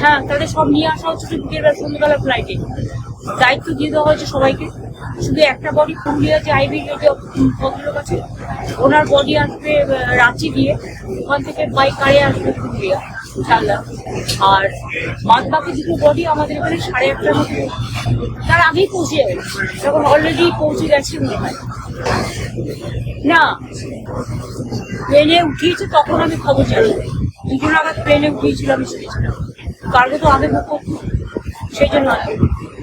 হ্যাঁ তাদের সব নিয়ে আসা হচ্ছে বিকেল বেলা, সন্ধ্যেবেলা ফ্লাইটে দায়িত্ব দিয়ে দেওয়া হয়েছে সবাইকে। শুধু একটা বডি পুরুলিয়া যে আইবি যে ভদ্রলোক আছে, ওনার বডি আসবে রাঁচি গিয়ে। ওখান থেকে বাই কারে আসবে পুরুলিয়া চাল্লা আর বাদ বাকি দুটো বডি আমাদের এখানে সাড়ে আটটার মধ্যে। তার আগেই পৌঁছে যাবে। তখন অলরেডি পৌঁছে গেছে মনে হয়। না প্লেনে উঠিয়েছে, তখন আমি খবর জানি দুজন আগে প্লেনে উঠিয়েছিল আমি শুনেছিলাম। কার্গো তো আগে বুক করতো সেই জন্য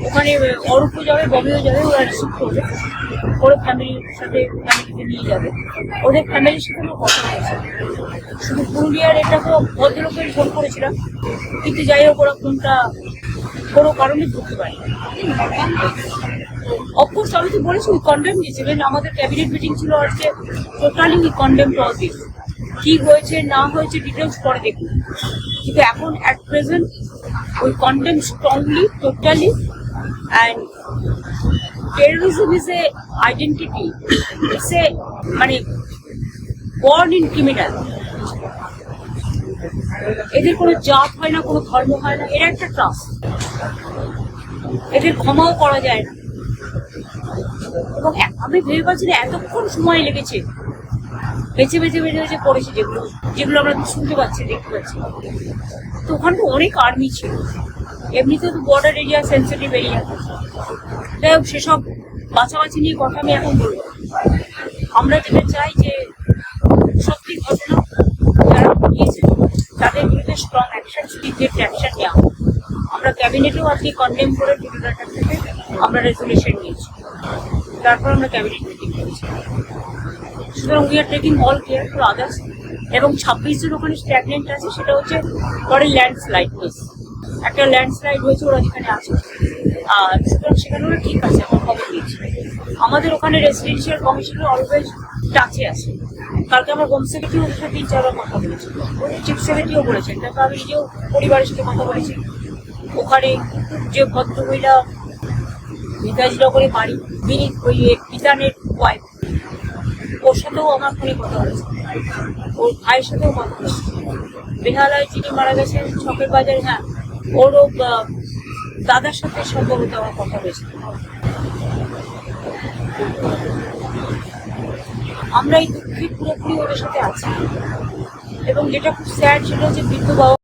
ওখানে অরূপ যাবে ববিও যাবে, ওরা রিসিভ করবে। ওর ফ্যামিলির সাথে ফ্যামিলিতে নিয়ে যাবে। ওদের ফ্যামিলির সাথে আমার কথা হয়েছে। শুধু পুরুলিয়ার এটা তো ভদ্রলোকের ফোন করেছিলাম। কিন্তু যাই হোক, ওরা ফোনটা কোনো কারণে ধরতে পারে অফকোর্স আমি তো বলেছি উই কন্ডেম দিয়েছি আমাদের ক্যাবিনেট মিটিং ছিল আজকে totally we condemn to all কি হয়েছে, না হয়েছে ডিটেলস পরে দেখুন। কিন্তু এখন at present we condemn strongly totally and terrorism is a identity it's a মানে বর্ন ইন ক্রিমিনাল এদের কোনো জাত হয় না, কোনো ধর্ম হয় না, এরা একটা ট্রাস্ট এদের ক্ষমাও করা যায় না। এবং আমি ভেবে পাচ্ছি এতক্ষণ সময় লেগেছে বেছে বেছে বেছে বেছে পড়েছে যেগুলো যেগুলো আমরা শুনতে পাচ্ছি, দেখতে পাচ্ছি। তো ওখানে অনেক আর্মি ছিল। এমনিতে তো বর্ডার এরিয়া সেন্সিটিভ এরিয়া যাই হোক, সেসব বাছাবাছি নিয়ে কথা আমি এখন বলব। আমরা যেটা চাই যে সত্যি ঘটনা যারা ঘটিয়েছে, তাদের বিরুদ্ধে স্ট্রং অ্যাকশন স্টিজের অ্যাকশন নেওয়া। আমরা ক্যাবিনেটেও আজকে কন্ডেম করে ট্রিবিউনালটার থেকে আমরা রেজলিউশন নিয়েছি। তারপর আমরা ক্যাবিনেট মিটিং করেছি। সুতরাং we are taking all care for others এবং ছাব্বিশ জন ওখানে স্ট্যাগনেন্ট আছে, সেটা হচ্ছে পরে ল্যান্ডস্লাইড হয়েছে একটা ল্যান্ডস্লাইড হয়েছে, ওরা যেখানে আছে। আর সুতরাং সেখানে ওরা ঠিক আছে, আমার খবর দিয়েছে। আমাদের ওখানে রেসিডেন্সিয়াল কমিশনের অলওয়েজ টাচে আছে। কালকে আমার হোম সেক্রেটারি ওদের সাথে তিন, চারবার কথা বলেছি। চিফ সেক্রেটারিও বলেছেন। তারপর আমি নিজেও পরিবারের সাথে কথা বলেছি। ওখানে যে ভদ্রমহিলা করে বাড়ি তিনি ওই পিতানের ওয়াইফ ওর সাথেও আমার ফোনে কথা হয়েছে। ওর ভাইয়ের সাথেও কথা হয়েছে। বেহালায় যিনি মারা গেছেন, ছকের বাজারে হ্যাঁ ওরও দাদার সাথে সম্ভবত আমার কথা হয়েছে। আমরা এই দুঃখে, পুরোপুরি ওদের সাথে আছি। এবং যেটা খুব স্যাড সেটা হচ্ছে বৃদ্ধ বাবা